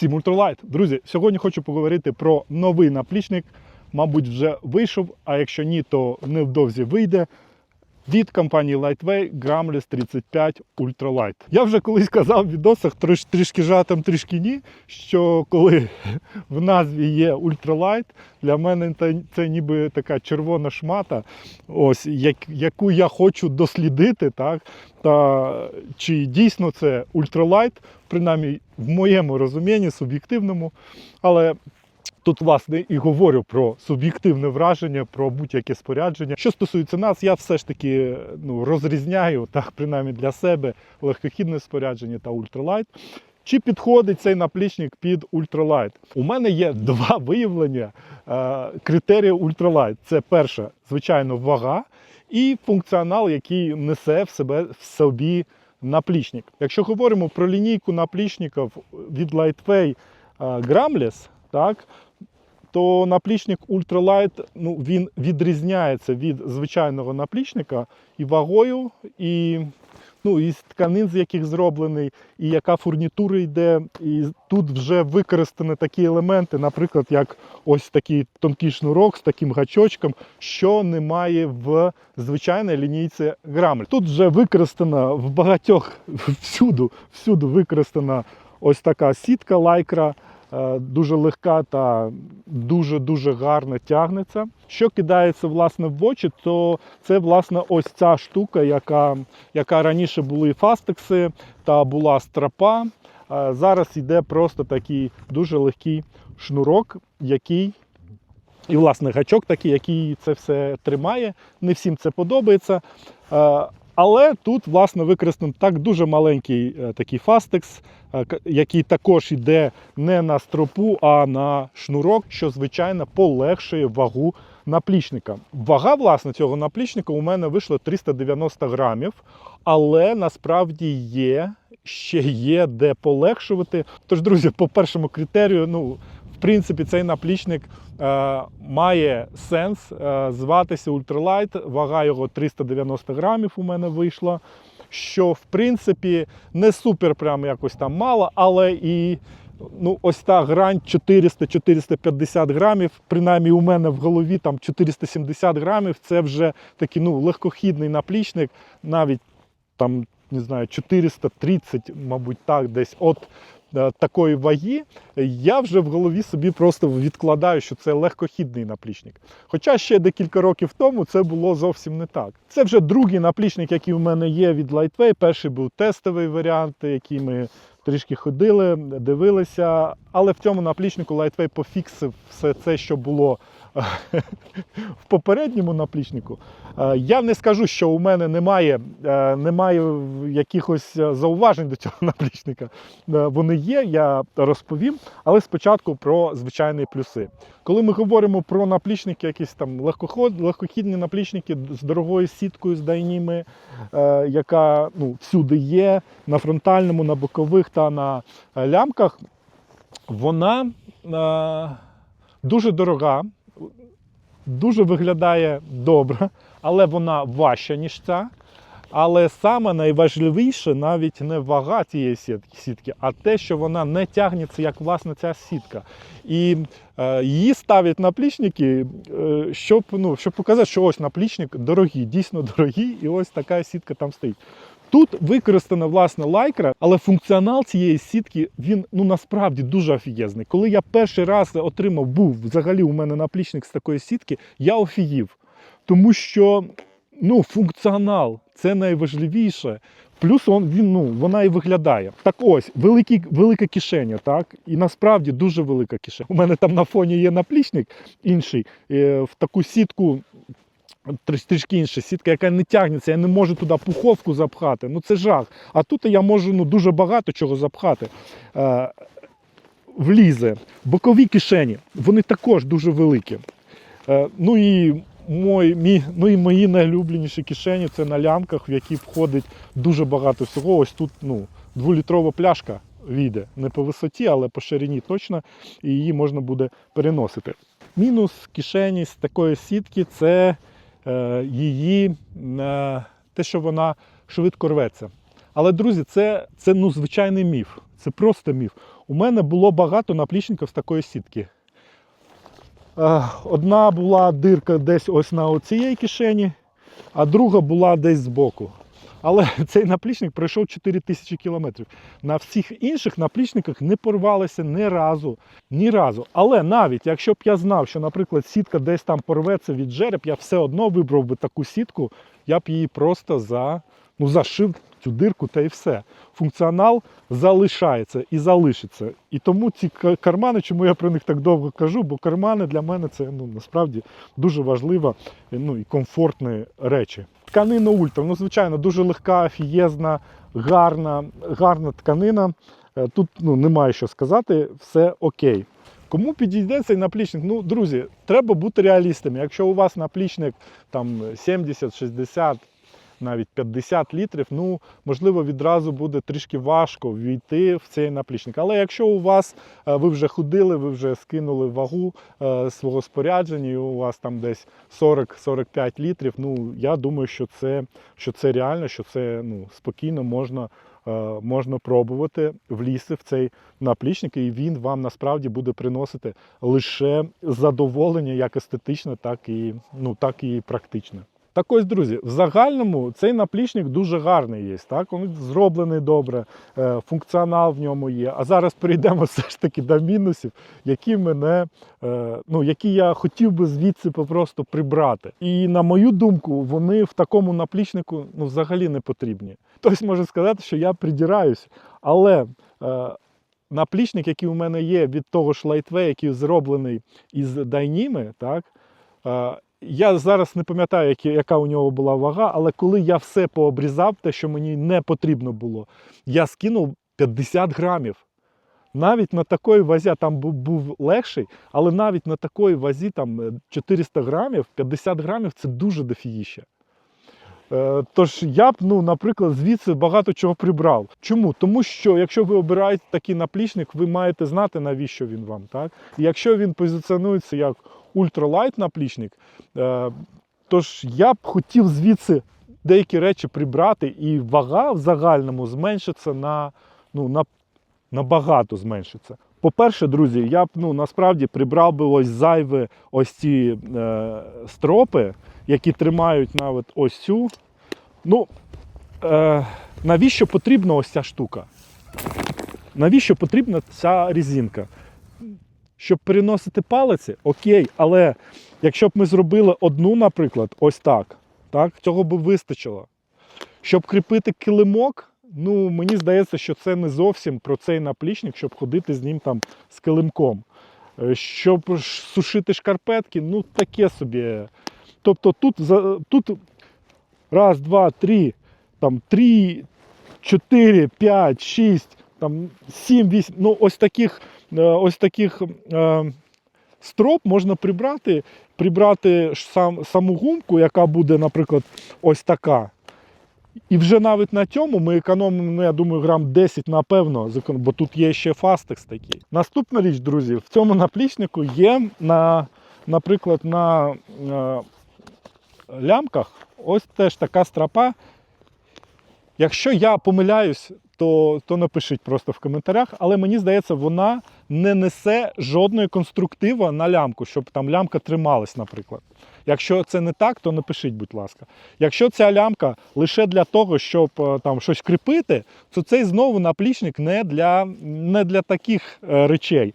Всім ультралайт. Друзі, сьогодні хочу поговорити про новий наплічник. Мабуть, вже вийшов, а якщо ні, то невдовзі вийде. Від компанії Lightway Gramless 35 Ultralight. Я вже колись казав в відосах, трош, трішки жатом, трішки ні, що коли в назві є Ultralight, для мене це, це ніби така червона шмата, ось, як, яку я хочу дослідити, так, та чи дійсно це Ultralight, принаймні в моєму розумінні, суб'єктивному. Але Тут, власне, і говорю про суб'єктивне враження, про будь-яке спорядження. Що стосується нас, я все ж таки ну, розрізняю, так, принаймні для себе, легкохідне спорядження та ультралайт. Чи підходить цей наплічник під ультралайт? У мене є два виявлення е, критерії ультралайт. Це перше, звичайно, вага і функціонал, який несе в себе в собі наплічник. Якщо говоримо про лінійку наплічників від Lightway е, Gramless, так, то наплічник Ultralight ну, він відрізняється від звичайного наплічника і вагою, і ну, і з тканин, з яких зроблений, і яка фурнітура йде. І тут вже використані такі елементи, наприклад, як ось такий тонкий шнурок з таким гачочком, що немає в звичайній лінійці Грамель. Тут вже використана в багатьох всюду, всюду використана ось така сітка лайкра. Е, дуже легка та дуже-дуже гарно тягнеться. Що кидається власне в очі, то це власне ось ця штука, яка яка раніше були фастекси та була стропа. Е, Зараз йде просто такий дуже легкий шнурок, який. І, власне, гачок такий, який це все тримає. Не всім це подобається. Але тут, власне, використаний так дуже маленький е, такий фастекс, е, який також йде не на стропу, а на шнурок, що, звичайно, полегшує вагу наплічника. Вага, власне, цього наплічника у мене вийшла 390 грамів, але насправді є, ще є де полегшувати. Тож, друзі, по першому критерію, ну, принципі, цей наплічник е, має сенс е, зватися Ультралайт. Вага його 390 грамів у мене вийшла. Що в принципі не супер прям якось там мало, але і ну, ось та грань 400-450 грамів, принаймні у мене в голові там 470 грамів, це вже такий ну, легкохідний наплічник, навіть там, не знаю, 430, мабуть, так, десь от такої ваги, я вже в голові собі просто відкладаю, що це легкохідний наплічник. Хоча ще декілька років тому це було зовсім не так. Це вже другий наплічник, який у мене є від Lightway. Перший був тестовий варіант, який ми трішки ходили, дивилися. Але в цьому наплічнику Lightway пофіксив все це, що було в попередньому наплічнику. Е, Я не скажу, що у мене немає, е, немає якихось е, зауважень до цього наплічника. Вони є, я розповім. Але спочатку про звичайні плюси. Коли ми говоримо про наплічники, якісь там легкоход, легкохідні наплічники з дорогою сіткою, з дайніми, яка ну, всюди є, на фронтальному, на бокових та на лямках, вона дуже дорога, дуже виглядає добре, але вона важча, ніж ця. Але саме найважливіше навіть не вага цієї сітки, а те, що вона не тягнеться, як власне ця сітка. І е, її ставлять наплічники, е, щоб, ну, щоб показати, що ось наплічник дорогий, дійсно дорогий, і ось така сітка там стоїть. Тут використана власне лайкра, але функціонал цієї сітки він ну насправді дуже офігезний. Коли я перший раз отримав, був взагалі у мене наплічник з такої сітки, я офігів. Тому що ну, функціонал це найважливіше. Плюс он, він, ну, вона і виглядає. Так ось, великі, велика кишеня, так? І насправді дуже велика кишеня. У мене там на фоні є наплічник інший, е, в таку сітку. Тріш- Трішки інша сітка, яка не тягнеться, я не можу туди пуховку запхати. Ну це жах. А тут я можу ну, дуже багато чого запхати. Е, влізе. Бокові кишені, вони також дуже великі. Е, ну і мой, мій, ну і мої найулюбленіші кишені це на лямках, в які входить дуже багато всього. Ось тут ну, дволітрова пляшка війде. Не по висоті, але по ширині точно, і її можна буде переносити. Мінус кишені з такої сітки це її е, те, що вона швидко рветься. Але, друзі, це, це ну, звичайний міф. Це просто міф. У мене було багато наплічників з такої сітки. Е, Одна була дирка десь ось на оцієї кишені, а друга була десь збоку. Але цей наплічник пройшов 4000 кілометрів. На всіх інших наплічниках не порвалося ні разу. Ні разу. Але навіть якщо б я знав, що, наприклад, сітка десь там порветься від жереб, я все одно вибрав би таку сітку, я б її просто за, ну, зашив цю дирку та і все. Функціонал залишається і залишиться. І тому ці кармани, чому я про них так довго кажу, бо кармани для мене це ну, насправді дуже важлива ну, і комфортні речі. Тканина ультра, ну звичайно, дуже легка, фієзна, гарна, гарна тканина. Е, Тут ну, немає що сказати, все окей. Кому підійде цей наплічник? Ну, друзі, треба бути реалістами. Якщо у вас наплічник там 70, 60, навіть 50 літрів, ну можливо відразу буде трішки важко війти в цей наплічник. Але якщо у вас е, ви вже ходили, ви вже скинули вагу е, свого спорядження, і у вас там десь 40-45 літрів, ну я думаю, що це, що це реально, що це ну, спокійно можна. е, Можна пробувати влізти в цей наплічник, і він вам насправді буде приносити лише задоволення як естетичне, так і, ну, так і практичне. Так ось, друзі, в загальному цей наплічник дуже гарний є. Так? Він зроблений добре, е, функціонал в ньому є. А зараз перейдемо все ж таки до мінусів, які мене, е, ну, які я хотів би звідси просто прибрати. І на мою думку, вони в такому наплічнику ну, взагалі не потрібні. Хтось може сказати, що я придираюсь, але. е, Наплічник, який у мене є від того ж Lightway, який зроблений із дайніми, так, я зараз не пам'ятаю, яка у нього була вага, але коли я все пообрізав, те, що мені не потрібно було, я скинув 50 грамів. Навіть на такої вазі там був, легший, але навіть на такої вазі там е, 400 грамів, 50 грамів це дуже дофігіще. Е, Тож я б, ну, наприклад, звідси багато чого прибрав. Чому? Тому що якщо ви обираєте такий наплічник, ви маєте знати, навіщо він вам. Так? І якщо він позиціонується як ультралайт наплічник, е, тож я б хотів звідси деякі речі прибрати, і вага в загальному зменшиться на, ну, на, набагато зменшиться. По-перше, друзі, я б ну, насправді прибрав би ось зайве ось ці е, стропи, які тримають навіть ось цю. Ну, е, навіщо потрібна ось ця штука? Навіщо потрібна ця різинка? Щоб переносити палиці, окей, але якщо б ми зробили одну, наприклад, ось так, так цього б вистачило. Щоб кріпити килимок, ну мені здається, що це не зовсім про цей наплічник, щоб ходити з ним там з килимком. Е, Щоб сушити шкарпетки, ну таке собі. Тобто тут, тут раз, два, три, там три, чотири, п'ять, шість, там сім, вісім. Ну, ось таких, ось таких е, строп можна прибрати, прибрати сам, саму гумку, яка буде, наприклад, ось така. І вже навіть на цьому ми економимо, ну, я думаю, грам 10, напевно, бо тут є ще фастекс такий. Наступна річ, друзі, в цьому наплічнику є, на, наприклад, на е, лямках ось теж така стропа. Якщо я помиляюсь, то, то напишіть просто в коментарях, але мені здається, вона не несе жодної конструктива на лямку, щоб там лямка трималась, наприклад. Якщо це не так, то напишіть, будь ласка. Якщо ця лямка лише для того, щоб е, там щось кріпити, то цей знову наплічник не для, не для таких е, речей.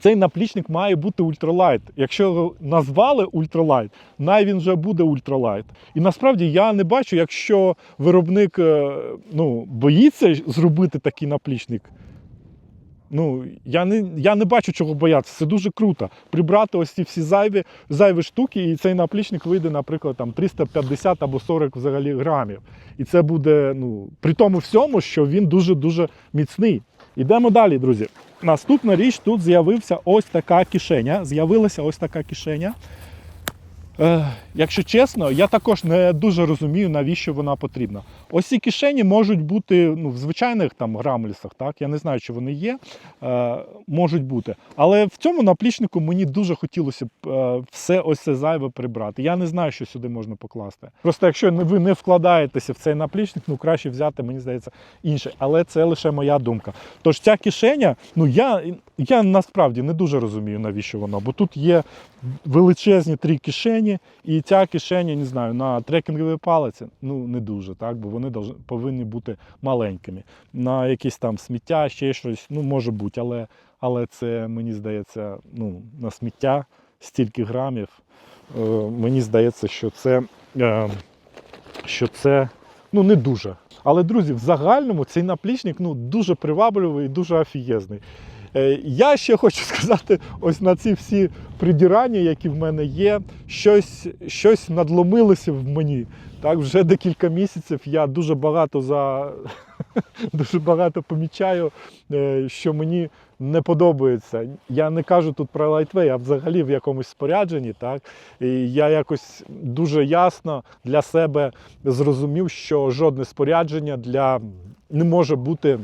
Цей наплічник має бути ультралайт. Якщо його назвали ультралайт, най він вже буде ультралайт. І насправді я не бачу, якщо виробник е, ну, боїться зробити такий наплічник. Ну, я не, я не бачу чого боятися. Це дуже круто. Прибрати ось ці всі зайві, зайві штуки, і цей наплічник вийде, наприклад, там 350 або 40 взагалі грамів. І це буде ну, при тому всьому, що він дуже-дуже міцний. Ідемо далі, друзі. Наступна річ тут з'явився ось така кишеня. З'явилася ось така кишеня. Е, якщо чесно, я також не дуже розумію, навіщо вона потрібна. Ось ці кишені можуть бути ну, в звичайних там грамлісах, так? Я не знаю, чи вони є, е, можуть бути. Але в цьому наплічнику мені дуже хотілося б е, все ось це зайве прибрати. Я не знаю, що сюди можна покласти. Просто якщо ви не вкладаєтеся в цей наплічник, ну краще взяти, мені здається, інший. Але це лише моя думка. Тож ця кишеня, ну я, я насправді не дуже розумію, навіщо вона, бо тут є величезні три кишені, і ця кишеня, не знаю, на трекінгові палиці, ну не дуже, так, бо вони повинні бути маленькими. На якісь там сміття, ще щось, ну може бути, але, але це мені здається, ну, на сміття стільки грамів. Е, мені здається, що це, е, що це ну, не дуже. Але, друзі, в загальному цей наплічник ну, дуже привабливий і дуже офігезний. Е, Я ще хочу сказати, ось на ці всі придірання, які в мене є, щось, щось надломилося в мені. Так, вже декілька місяців я дуже багато за дуже багато помічаю, е, що мені не подобається. Я не кажу тут про лайтвей, а взагалі в якомусь спорядженні. Так? І я якось дуже ясно для себе зрозумів, що жодне спорядження для, не може бути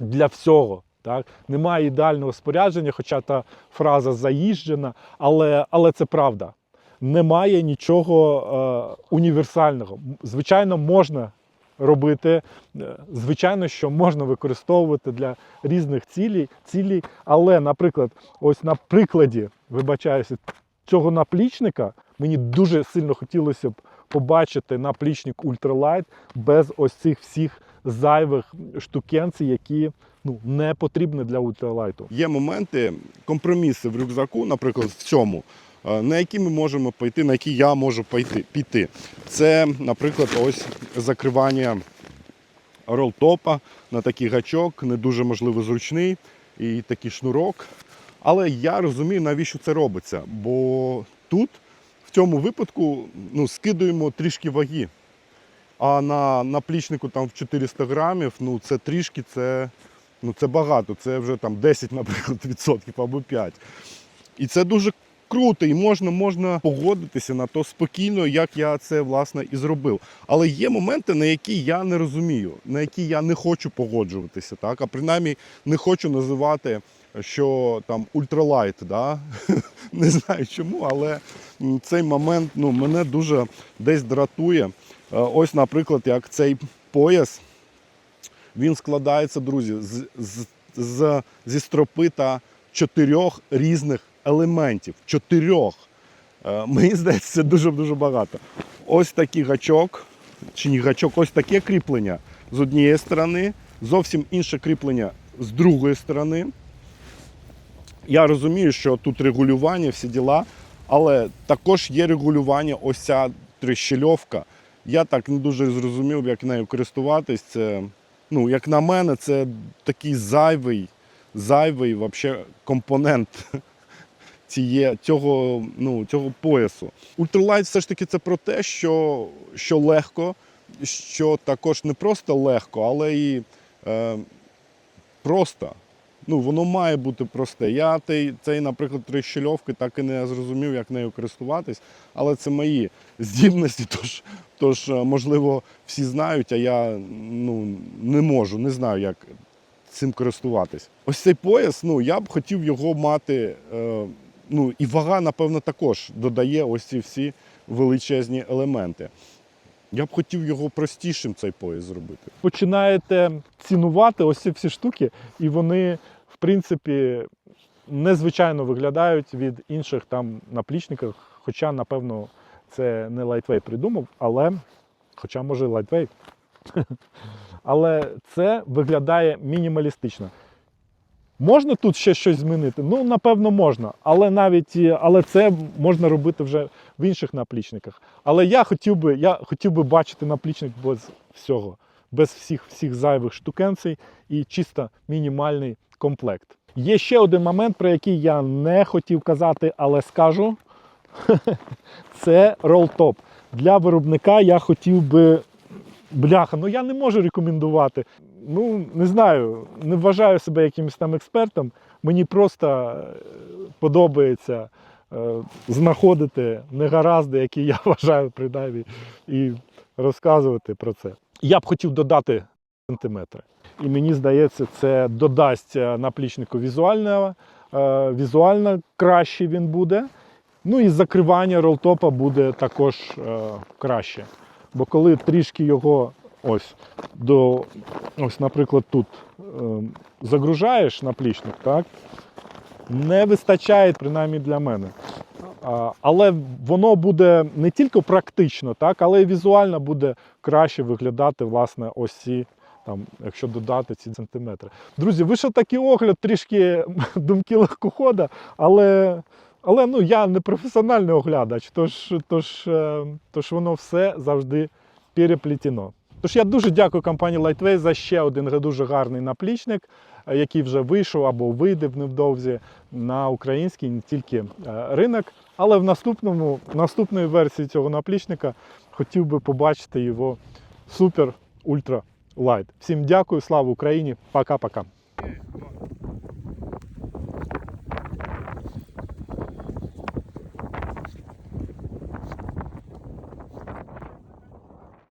для всього. Так? Немає ідеального спорядження, хоча та фраза заїжджена, але, але це правда. Немає нічого е, універсального. Звичайно, можна робити, е, звичайно, що можна використовувати для різних цілей, цілей, але, наприклад, ось на прикладі, вибачаюся, цього наплічника мені дуже сильно хотілося б побачити наплічник ультралайт без ось цих всіх зайвих штукенцій, які ну, не потрібні для ультралайту. Є моменти, компроміси в рюкзаку, наприклад, в цьому, е, на які ми можемо пойти, на які я можу піти. Це, наприклад, ось закривання ролтопа на такий гачок, не дуже можливо зручний і такий шнурок. Але я розумію, навіщо це робиться. Бо тут, в цьому випадку, ну, скидуємо трішки ваги. А на наплічнику там в 400 грамів, ну це трішки, це, ну, це багато. Це вже там 10, наприклад, відсотків або 5. І це дуже круто, і можна, можна погодитися на то спокійно, як я це власне і зробив. Але є моменти, на які я не розумію, на які я не хочу погоджуватися, так? а принаймні не хочу називати, що там ультралайт. Да? не знаю чому, але цей момент ну, мене дуже десь дратує. Е, Ось, наприклад, як цей пояс, він складається, друзі, з, з, з, зі стропи та чотирьох різних елементів. Чотирьох. Е, Мені здається, це дуже-дуже багато. Ось такий гачок, чи не гачок, ось таке кріплення з однієї сторони, зовсім інше кріплення з другої сторони. Я розумію, що тут регулювання, всі діла, але також є регулювання ось ця трещельовка. Я так не дуже зрозумів, як нею користуватись. Це, ну, як на мене, це такий зайвий, зайвий вообще компонент ціє, цього, ну, цього поясу. Ультралайт все ж таки це про те, що, що легко, що також не просто легко, але і е, просто. Ну, воно має бути просте. Я цей, цей наприклад, трещельовки так і не зрозумів, як нею користуватись, але це мої здібності, тож, тож е, можливо, всі знають, а я ну, не можу, не знаю, як цим користуватись. Ось цей пояс, ну, я б хотів його мати. Е, ну, і вага, напевно, також додає ось ці всі величезні елементи. Я б хотів його простішим цей пояс зробити. починаєте цінувати ось ці всі штуки, і вони, в принципі, незвичайно виглядають від інших там наплічників. Хоча, напевно, це не Lightweight придумав, але, хоча може Lightweight. Але це виглядає мінімалістично. Можна тут ще щось змінити? Ну, напевно, можна. Але навіть але це можна робити вже в інших наплічниках. Але я хотів би, я хотів би бачити наплічник без всього, без всіх, всіх зайвих штукенцій і чисто мінімальний комплект. Є ще один момент, про який я не хотів казати, але скажу. Це ролтоп. Для виробника я хотів би. Бляха, ну я не можу рекомендувати. Ну, не знаю, не вважаю себе якимось там експертом. Мені просто е, подобається е, знаходити негаразди, які я вважаю принаймні, і розказувати про це. Я б хотів додати сантиметри. І мені здається, це додасть наплічнику візуального, е, візуально краще він буде. Ну і закривання ролтопа буде також е, краще. Бо коли трішки його ось до, ось, наприклад, тут е, загружаєш наплічник, так, не вистачає, принаймні для мене. Але воно буде не тільки практично, так, але й візуально буде краще виглядати власне ось ці, там, якщо додати ці сантиметри. Друзі, вийшов такий огляд, трішки думки легкохода, але, але ну, я не професіональний оглядач, тож, тож, е, тож воно все завжди переплетено. Тож я дуже дякую компанії Lightway за ще один дуже гарний наплічник, е, який вже вийшов або вийде невдовзі на український не тільки е, ринок. Але в наступному, наступної версії цього наплічника хотів би побачити його супер ультра Light. Всім дякую, слава Україні! Пока-пока.